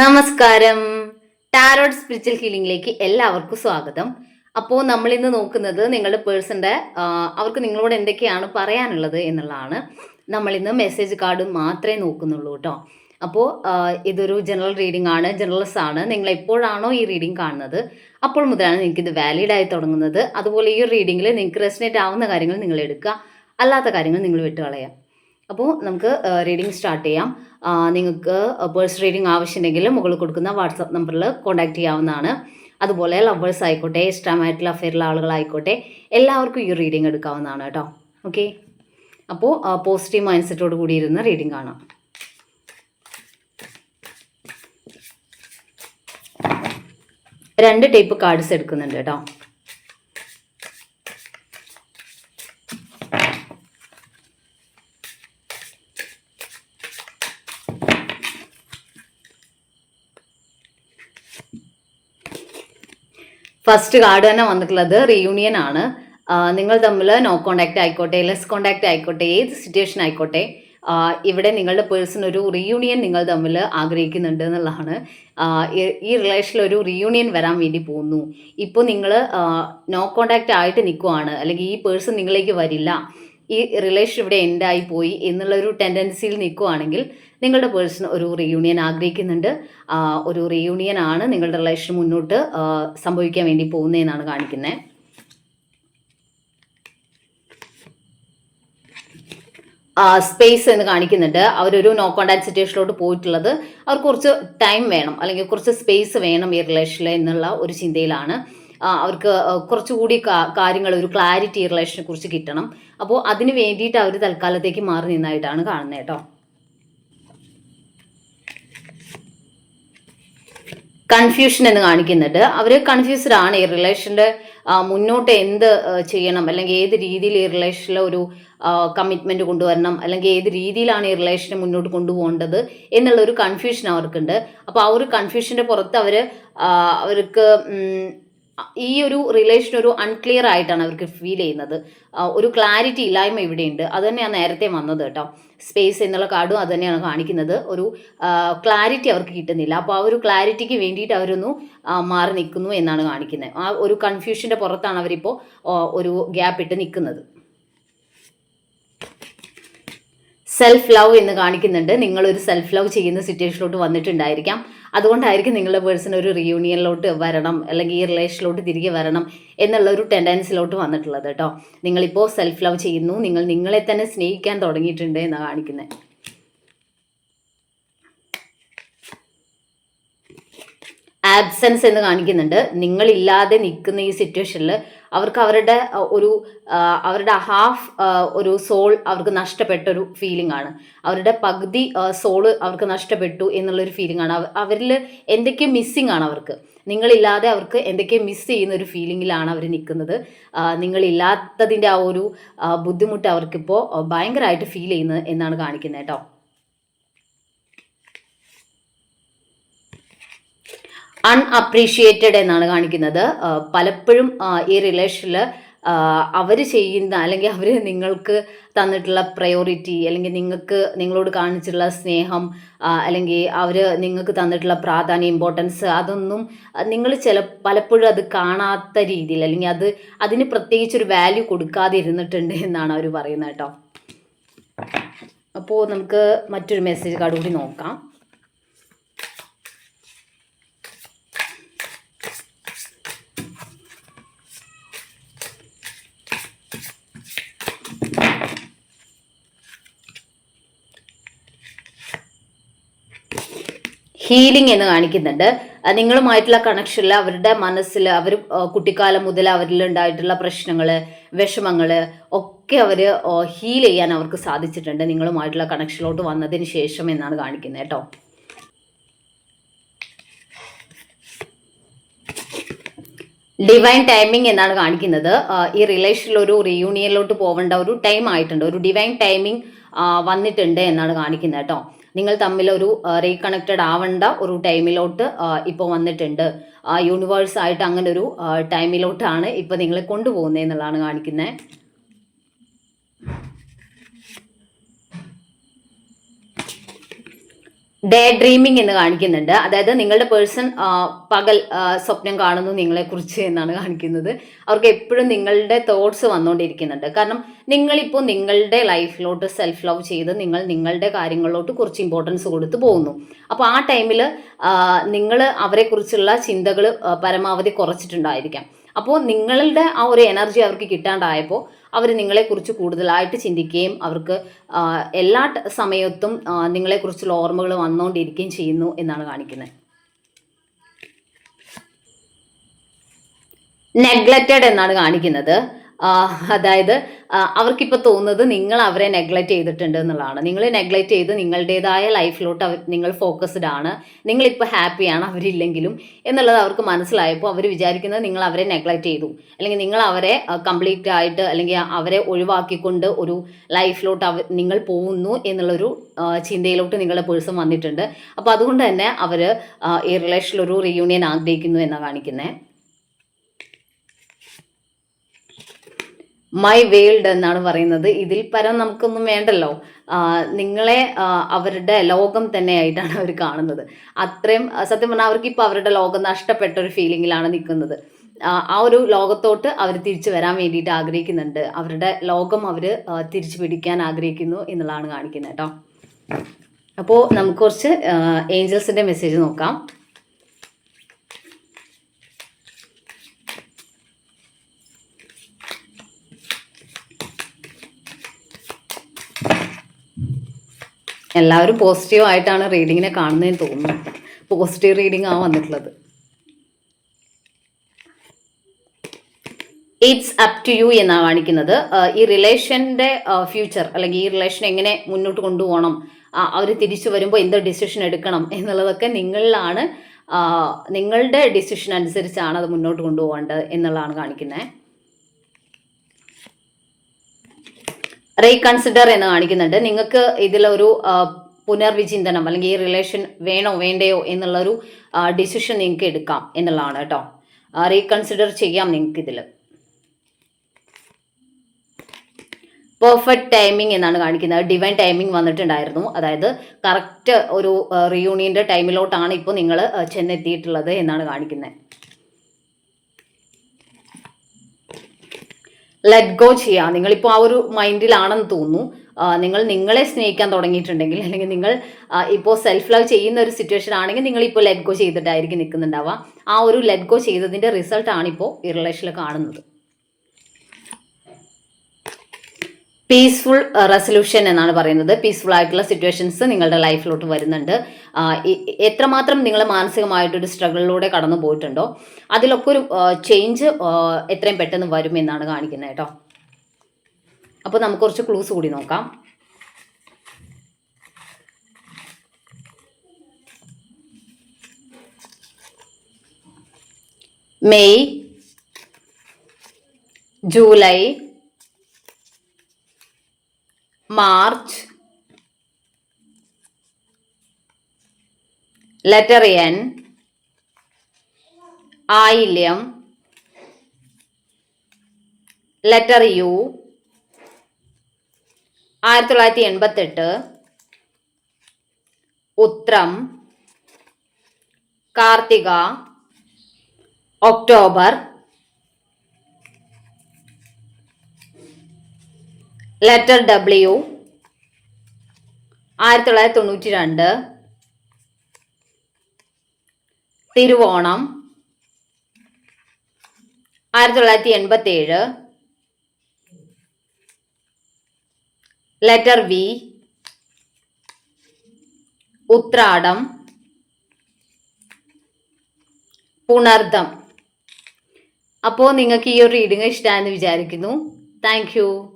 നമസ്കാരം. Tarot spiritual ഹീലിംഗിലേക്ക് എല്ലാവർക്കും സ്വാഗതം. അപ്പോൾ നമ്മൾ ഇന്ന് നോക്കുന്നത് നിങ്ങളുടെ പേഴ്സന്റെ അവർക്ക് നിങ്ങളോട് എന്തൊക്കെയാണ് പറയാനുള്ളത് എന്നുള്ളതാണ്. നമ്മൾ ഇന്ന് മെസ്സേജ് കാർഡ് മാത്രമേ നോക്കുന്നുള്ളൂ കേട്ടോ. അപ്പോൾ ഇതൊരു ജനറൽ റീഡിംഗ് ആണ് ജനറൽസ് ആണ്. നിങ്ങൾ എപ്പോഴാണോ ഈ റീഡിംഗ് കാണുന്നത് അപ്പോൾ മുതലാണ് നിങ്ങൾക്ക് ഇത് വാലിഡ് ആയി തുടങ്ങുന്നത്. അതുപോലെ ഈ റീഡിങ്ങിൽ നിങ്ങൾക്ക് റെസിനേറ്റ് ആവുന്ന കാര്യങ്ങൾ നിങ്ങൾ എടുക്കുക. അല്ലാത്ത കാര്യങ്ങൾ നിങ്ങൾ വിട്ടുകളയാം അപ്പോൾ നമുക്ക് റീഡിംഗ് സ്റ്റാർട്ട് ചെയ്യാം. നിങ്ങൾക്ക് പേഴ്സ് റീഡിംഗ് ആവശ്യമുണ്ടെങ്കിൽ മുകളിൽ കൊടുക്കുന്ന വാട്സപ്പ് നമ്പറിൽ കോൺടാക്റ്റ് ചെയ്യാവുന്നതാണ്. അതുപോലെ ലവേഴ്സ് ആയിക്കോട്ടെ ഇഷ്ടമായിട്ടുള്ള അഫെയറിലെ ആളുകളായിക്കോട്ടെ എല്ലാവർക്കും ഈ റീഡിംഗ് എടുക്കാവുന്നതാണ് കേട്ടോ ഓക്കെ അപ്പോൾ പോസിറ്റീവ് മൈൻഡ് സെറ്റോട് കൂടിയിരുന്ന റീഡിംഗ് കാണാം. രണ്ട് ടൈപ്പ് കാർഡ്സ് എടുക്കുന്നുണ്ട് കേട്ടോ ഫസ്റ്റ് കാർഡ് തന്നെ വന്നിട്ടുള്ളത് റീയൂണിയൻ ആണ്. നിങ്ങൾ തമ്മിൽ നോ കോണ്ടാക്ട് ആയിക്കോട്ടെ ലെസ് കോണ്ടാക്ട് ആയിക്കോട്ടെ ഏത് സിറ്റുവേഷൻ ആയിക്കോട്ടെ ഇവിടെ നിങ്ങളുടെ പേഴ്സൺ ഒരു റീയൂണിയൻ നിങ്ങൾ തമ്മിൽ ആഗ്രഹിക്കുന്നുണ്ട് എന്നുള്ളതാണ്. ഈ- റിലേഷനിൽ ഒരു റീയൂണിയൻ വരാൻ വേണ്ടി പോകുന്നു. ഇപ്പോൾ നിങ്ങൾ നോ കോണ്ടാക്ട് ആയിട്ട് നിൽക്കുവാണ് അല്ലെങ്കിൽ ഈ പേഴ്സൺ നിങ്ങളിലേക്ക് വരില്ല. ഈ റിലേഷൻ ഇവിടെ എൻഡായി പോയി എന്നുള്ളൊരു ടെൻഡൻസിയിൽ നിൽക്കുവാണെങ്കിൽ നിങ്ങളുടെ പേഴ്സൺ ഒരു റീയൂണിയൻ ആഗ്രഹിക്കുന്നുണ്ട്. ഒരു റീയൂണിയൻ ആണ് നിങ്ങളുടെ റിലേഷൻ മുന്നോട്ട് സംഭവിക്കാൻ വേണ്ടി പോകുന്നതെന്നാണ് കാണിക്കുന്നത് സ്പേസ് എന്ന് കാണിക്കുന്നുണ്ട്. അവരൊരു നോ കോണ്ടാക്ട് സിറ്റുവേഷനിലോട്ട് പോയിട്ടുള്ളത് അവർക്ക് കുറച്ച് ടൈം വേണം അല്ലെങ്കിൽ കുറച്ച് സ്പേസ് വേണം ഈ റിലേഷനിൽ എന്നുള്ള ഒരു ചിന്തയിലാണ്. അവർക്ക് കുറച്ചുകൂടി കാര്യങ്ങൾ ഒരു ക്ലാരിറ്റി റിലേഷനെ കുറിച്ച് കിട്ടണം. അപ്പോൾ അതിന് വേണ്ടിയിട്ട് അവർ തൽക്കാലത്തേക്ക് മാറി നിന്നായിട്ടാണ് കാണുന്നത് കേട്ടോ. കൺഫ്യൂഷൻ എന്ന് കാണിക്കുന്നുണ്ട്. അവർ കൺഫ്യൂസ്ഡ് ആണ്. ഈ റിലേഷന്റെ മുന്നോട്ട് എന്ത് ചെയ്യണം? അല്ലെങ്കിൽ ഏത് രീതിയിൽ ഈ റിലേഷനിൽ ഒരു കമ്മിറ്റ്മെന്റ് കൊണ്ടുവരണം? അല്ലെങ്കിൽ ഏത് രീതിയിലാണ് ഈ റിലേഷനെ മുന്നോട്ട് കൊണ്ടുപോകേണ്ടത് എന്നുള്ള ഒരു കൺഫ്യൂഷൻ അവർക്കുണ്ട്. അപ്പോൾ ആ ഒരു കൺഫ്യൂഷന്റെ പുറത്ത് അവർ അവർക്ക് ഈ ഒരു റിലേഷൻ ഒരു അൺക്ലിയർ ആയിട്ടാണ് അവർക്ക് ഫീൽ ചെയ്യുന്നത്. ഒരു ക്ലാരിറ്റി ഇല്ലായ്മ ഇവിടെയുണ്ട്. അത് തന്നെയാണ് നേരത്തെ വന്നത് കേട്ടോ. സ്പേസ് എന്നുള്ള കാർഡും അത് തന്നെയാണ് കാണിക്കുന്നത്. ഒരു ക്ലാരിറ്റി അവർക്ക് കിട്ടുന്നില്ല. അപ്പോൾ ആ ഒരു ക്ലാരിറ്റിക്ക് വേണ്ടിയിട്ട് അവരൊന്ന് മാറി നിൽക്കുന്നു എന്നാണ് കാണിക്കുന്നത്. ആ ഒരു കൺഫ്യൂഷന്റെ പുറത്താണ് അവരിപ്പോൾ ഒരു ഗ്യാപ്പ് ഇട്ട് നിൽക്കുന്നത്. സെൽഫ് ലവ് എന്ന് കാണിക്കുന്നുണ്ട്. നിങ്ങളൊരു സെൽഫ് ലവ് ചെയ്യുന്ന സിറ്റുവേഷനിലോട്ട് വന്നിട്ടുണ്ടായിരിക്കാം. അതുകൊണ്ടായിരിക്കും നിങ്ങളുടെ പേഴ്സൺ ഒരു റിയൂണിയനിലോട്ട് വരണം അല്ലെങ്കിൽ ഈ റിലേഷനിലോട്ട് തിരികെ വരണം എന്നുള്ള ഒരു ടെൻഡൻസിലോട്ട് വന്നിട്ടുള്ളത് കേട്ടോ. നിങ്ങളിപ്പോൾ സെൽഫ് ലവ് ചെയ്യുന്നു നിങ്ങൾ നിങ്ങളെ തന്നെ സ്നേഹിക്കാൻ തുടങ്ങിയിട്ടുണ്ട് എന്നാണ് കാണിക്കുന്നത് ആബ്സെൻസ് എന്ന് കാണിക്കുന്നുണ്ട്. നിങ്ങളില്ലാതെ നിൽക്കുന്ന ഈ സിറ്റുവേഷനിൽ അവർക്ക് അവരുടെ ഒരു അവരുടെ ഹാഫ് ഒരു സോൾ അവർക്ക് നഷ്ടപ്പെട്ട ഒരു ഫീലിംഗ് ആണ്. അവരുടെ പകുതി സോൾ അവർക്ക് നഷ്ടപ്പെട്ടു എന്നുള്ളൊരു ഫീലിംഗ് ആണ്. അവരിൽ എന്തൊക്കെയോ മിസ്സിംഗ് ആണ് അവർക്ക്? നിങ്ങളില്ലാതെ അവർക്ക് എന്തൊക്കെയോ മിസ് ചെയ്യുന്ന ഒരു ഫീലിങ്ങിലാണ് അവർ നിൽക്കുന്നത്. നിങ്ങളില്ലാത്തതിന്റെ ആ ഒരു ബുദ്ധിമുട്ട് അവർക്കിപ്പോൾ ഭയങ്കരമായിട്ട് ഫീൽ ചെയ്യുന്നത് എന്നാണ് കാണിക്കുന്നത് കേട്ടോ. അൺഅപ്രീഷിയേറ്റഡ് എന്നാണ് കാണിക്കുന്നത്. പലപ്പോഴും ഈ റിലേഷനിൽ അവർ ചെയ്യുന്ന അല്ലെങ്കിൽ അവർ നിങ്ങൾക്ക് തന്നിട്ടുള്ള പ്രയോറിറ്റി അല്ലെങ്കിൽ നിങ്ങൾക്ക് നിങ്ങളോട് കാണിച്ചിട്ടുള്ള സ്നേഹം അല്ലെങ്കിൽ അവർ നിങ്ങൾക്ക് തന്നിട്ടുള്ള പ്രാധാന്യം ഇമ്പോർട്ടൻസ് അതൊന്നും നിങ്ങൾ ചില പലപ്പോഴും അത് കാണാത്ത രീതിയിൽ അല്ലെങ്കിൽ അത് അതിന് പ്രത്യേകിച്ചൊരു വാല്യൂ കൊടുക്കാതെ ഇരുന്നിട്ടുണ്ട് എന്നാണ് അവർ പറയുന്നത് കേട്ടോ. അപ്പോൾ നമുക്ക് മറ്റൊരു മെസ്സേജ് കാർഡ് കൂടി നോക്കാം. ഹീലിംഗ് എന്ന് കാണിക്കുന്നുണ്ട്. നിങ്ങളുമായിട്ടുള്ള കണക്ഷനിൽ അവരുടെ മനസ്സിൽ അവർ കുട്ടിക്കാലം മുതൽ അവരിൽ ഉണ്ടായിട്ടുള്ള പ്രശ്നങ്ങൾ വിഷമങ്ങൾ ഒക്കെ അവർ ഹീൽ ചെയ്യാൻ അവർക്ക് സാധിച്ചിട്ടുണ്ട്. നിങ്ങളുമായിട്ടുള്ള കണക്ഷനിലോട്ട് വന്നതിന് ശേഷം എന്നാണ് കാണിക്കുന്നത് കേട്ടോ. ഡിവൈൻ ടൈമിംഗ് എന്നാണ് കാണിക്കുന്നത്. ഈ റിലേഷനിൽ ഒരു റിയൂണിയനിലോട്ട് പോവേണ്ട ഒരു ടൈം ആയിട്ടുണ്ട്. ഒരു ഡിവൈൻ ടൈമിംഗ് വന്നിട്ടുണ്ട് എന്നാണ് കാണിക്കുന്നത് കേട്ടോ. നിങ്ങൾ തമ്മിൽ ഒരു റീകണക്റ്റഡ് ആവേണ്ട ഒരു ടൈമിലോട്ട് ഇപ്പോൾ വന്നിട്ടുണ്ട്. ആ യൂണിവേഴ്സ് ആയിട്ട് അങ്ങനെ ഒരു ടൈമിലോട്ടാണ് ഇപ്പോൾ നിങ്ങളെ കൊണ്ടുപോകുന്നത് എന്നുള്ളതാണ് കാണിക്കുന്നത് ഡേ ഡ്രീമിംഗ് എന്ന് കാണിക്കുന്നുണ്ട്. അതായത് നിങ്ങളുടെ പേഴ്സൺ പകൽ സ്വപ്നം കാണുന്നു നിങ്ങളെക്കുറിച്ച് എന്നാണ് കാണിക്കുന്നത്. അവർക്ക് എപ്പോഴും നിങ്ങളുടെ തോട്ട്സ് വന്നുകൊണ്ടിരിക്കുന്നുണ്ട്. കാരണം നിങ്ങളിപ്പോൾ നിങ്ങളുടെ ലൈഫിലോട്ട് സെൽഫ് ലവ് ചെയ്ത് നിങ്ങൾ നിങ്ങളുടെ കാര്യങ്ങളിലോട്ട് കുറച്ച് ഇമ്പോർട്ടൻസ് കൊടുത്ത് പോകുന്നു. അപ്പോൾ ആ ടൈമിൽ നിങ്ങൾ അവരെക്കുറിച്ചുള്ള ചിന്തകൾ പരമാവധി കുറച്ചിട്ടുണ്ടായിരിക്കാം. അപ്പോൾ നിങ്ങളുടെ ആ ഒരു എനർജി അവർക്ക് കിട്ടാണ്ടായപ്പോൾ അവർ നിങ്ങളെക്കുറിച്ച് കൂടുതലായിട്ട് ചിന്തിക്കുകയും അവർക്ക് എല്ലാ സമയത്തും നിങ്ങളെക്കുറിച്ചുള്ള ഓർമ്മകൾ വന്നുകൊണ്ടിരിക്കുകയും ചെയ്യുന്നു എന്നാണ് കാണിക്കുന്നത്. നെഗ്ലക്റ്റഡ് എന്നാണ് കാണിക്കുന്നത്. അതായത് അവർക്കിപ്പോൾ തോന്നുന്നത് നിങ്ങൾ അവരെ നെഗ്ലക്റ്റ് ചെയ്തിട്ടുണ്ട് എന്നുള്ളതാണ്. നിങ്ങൾ നെഗ്ലക്റ്റ് ചെയ്ത് നിങ്ങളുടേതായ ലൈഫിലോട്ട് അവർ നിങ്ങൾ ഫോക്കസ്ഡ് ആണ്. നിങ്ങളിപ്പോൾ ഹാപ്പിയാണ് അവരില്ലെങ്കിലും എന്നുള്ളത് അവർക്ക് മനസ്സിലായപ്പോൾ അവർ വിചാരിക്കുന്നത് നിങ്ങൾ അവരെ നെഗ്ലക്റ്റ് ചെയ്തു. അല്ലെങ്കിൽ നിങ്ങൾ അവരെ കംപ്ലീറ്റ് ആയിട്ട് അല്ലെങ്കിൽ അവരെ ഒഴിവാക്കിക്കൊണ്ട് ഒരു ലൈഫിലോട്ട് അവർ നിങ്ങൾ പോകുന്നു എന്നുള്ളൊരു ചിന്തയിലോട്ട് നിങ്ങളുടെ പേഴ്സൺ വന്നിട്ടുണ്ട്. അപ്പോൾ അതുകൊണ്ട് തന്നെ അവർ ഈ റിലേഷനിലൊരു റീയൂണിയൻ ആഗ്രഹിക്കുന്നു എന്നാണ് കാണിക്കുന്നത് മൈ വേൾഡ് എന്നാണ് പറയുന്നത്. ഇതിൽ പരം നമുക്കൊന്നും വേണ്ടല്ലോ. നിങ്ങളെ അവരുടെ ലോകം തന്നെയായിട്ടാണ് അവർ കാണുന്നത്. അത്രയും സത്യം പറഞ്ഞാൽ അവർക്ക് ഇപ്പോൾ അവരുടെ ലോകം നഷ്ടപ്പെട്ട ഒരു ഫീലിങ്ങിലാണ് നിൽക്കുന്നത്. ആ ഒരു ലോകത്തോട്ട് അവർ തിരിച്ചു വരാൻ വേണ്ടിയിട്ട് ആഗ്രഹിക്കുന്നുണ്ട്. അവരുടെ ലോകം അവർ തിരിച്ചു പിടിക്കാൻ ആഗ്രഹിക്കുന്നു എന്നുള്ളതാണ് കാണിക്കുന്നത് കേട്ടോ. അപ്പോൾ നമുക്ക് കുറച്ച് ഏഞ്ചൽസിന്റെ മെസ്സേജ് നോക്കാം. എല്ലാവരും പോസിറ്റീവ് ആയിട്ടാണ് റീഡിങ്ങിനെ കാണുന്നതെന്ന് തോന്നുന്നു. പോസിറ്റീവ് റീഡിംഗ് ആ വന്നിട്ടുള്ളത്. ഇറ്റ്സ് അപ് ടു യു എന്നാണ് കാണിക്കുന്നത്. ഈ റിലേഷന്റെ ഫ്യൂച്ചർ അല്ലെങ്കിൽ ഈ റിലേഷൻ എങ്ങനെ മുന്നോട്ട് കൊണ്ടുപോകണം അവർ തിരിച്ചു വരുമ്പോൾ എന്ത് ഡിസിഷൻ എടുക്കണം എന്നുള്ളതൊക്കെ നിങ്ങളിലാണ് നിങ്ങളുടെ ഡിസിഷൻ അനുസരിച്ചാണ് അത് മുന്നോട്ട് കൊണ്ടുപോകേണ്ടത് എന്നുള്ളതാണ് കാണിക്കുന്നത്. റീകൺസിഡർ എന്ന് കാണിക്കുന്നുണ്ട്. നിങ്ങൾക്ക് ഇതിലൊരു പുനർവിചിന്തനം അല്ലെങ്കിൽ ഈ റിലേഷൻ വേണോ വേണ്ടയോ എന്നുള്ളൊരു ഡിസിഷൻ നിങ്ങൾക്ക് എടുക്കാം എന്നുള്ളതാണ് കേട്ടോ. റീകൺസിഡർ ചെയ്യാം നിങ്ങൾക്ക് ഇതിൽ പെർഫെക്റ്റ് ടൈമിംഗ് എന്നാണ് കാണിക്കുന്നത്. ഡിവൈൻ ടൈമിംഗ് വന്നിട്ടുണ്ടായിരുന്നു. അതായത് കറക്റ്റ് ഒരു റിയൂണിയന്റെ ടൈമിലോട്ടാണ് ഇപ്പോൾ നിങ്ങൾ ചെന്നെത്തിയിട്ടുള്ളത് എന്നാണ് കാണിക്കുന്നത്. ലെറ്റ് ഗോ ചെയ്യുക നിങ്ങളിപ്പോൾ ആ ഒരു മൈൻഡിലാണെന്ന് തോന്നുന്നു. നിങ്ങൾ നിങ്ങളെ സ്നേഹിക്കാൻ തുടങ്ങിയിട്ടുണ്ടെങ്കിൽ അല്ലെങ്കിൽ നിങ്ങൾ ഇപ്പോൾ സെൽഫ് ലവ് ചെയ്യുന്ന ഒരു സിറ്റുവേഷൻ ആണെങ്കിൽ നിങ്ങൾ ഇപ്പോൾ ലെറ്റ് ഗോ ചെയ്തിട്ടായിരിക്കും നിൽക്കുന്നുണ്ടാവുക. ആ ഒരു ലെറ്റ് ഗോ ചെയ്തതിന്റെ റിസൾട്ടാണ് ഇപ്പോൾ ഈ റിലേഷനിൽ കാണുന്നത്. പീസ്ഫുൾ റെസൊല്യൂഷൻ എന്നാണ് പറയുന്നത്. പീസ്ഫുൾ ആയിട്ടുള്ള സിറ്റുവേഷൻസ് നിങ്ങളുടെ ലൈഫിലോട്ട് വരുന്നുണ്ട്. എത്രമാത്രം നിങ്ങൾ മാനസികമായിട്ടൊരു സ്ട്രഗിളിലൂടെ കടന്നു പോയിട്ടുണ്ടോ അതിലൊക്കെ ഒരു ചേഞ്ച് എത്രയും പെട്ടെന്ന് വരും എന്നാണ് കാണിക്കുന്നത് കേട്ടോ. അപ്പോൾ നമുക്ക് കുറച്ച് ക്ലൂസ് കൂടി നോക്കാം. May July March. Letter N ആയില്യം. ലെറ്റർ യു ആയിരത്തി തൊള്ളായിരത്തി എൺപത്തെട്ട് ഉത്രം. കാർത്തിക. ഒക്ടോബർ. ലെറ്റർ ഡബ്ല്യു ആയിരത്തി തൊള്ളായിരത്തി തൊണ്ണൂറ്റി രണ്ട് തിരുവോണം. ആയിരത്തി തൊള്ളായിരത്തി എൺപത്തി ഏഴ് ലെറ്റർ വി ഉത്രാടം. പുണർദം. അപ്പോൾ നിങ്ങൾക്ക് ഈ ഒരു റീഡിങ് ഇഷ്ടമായെന്ന് വിചാരിക്കുന്നു. Thank you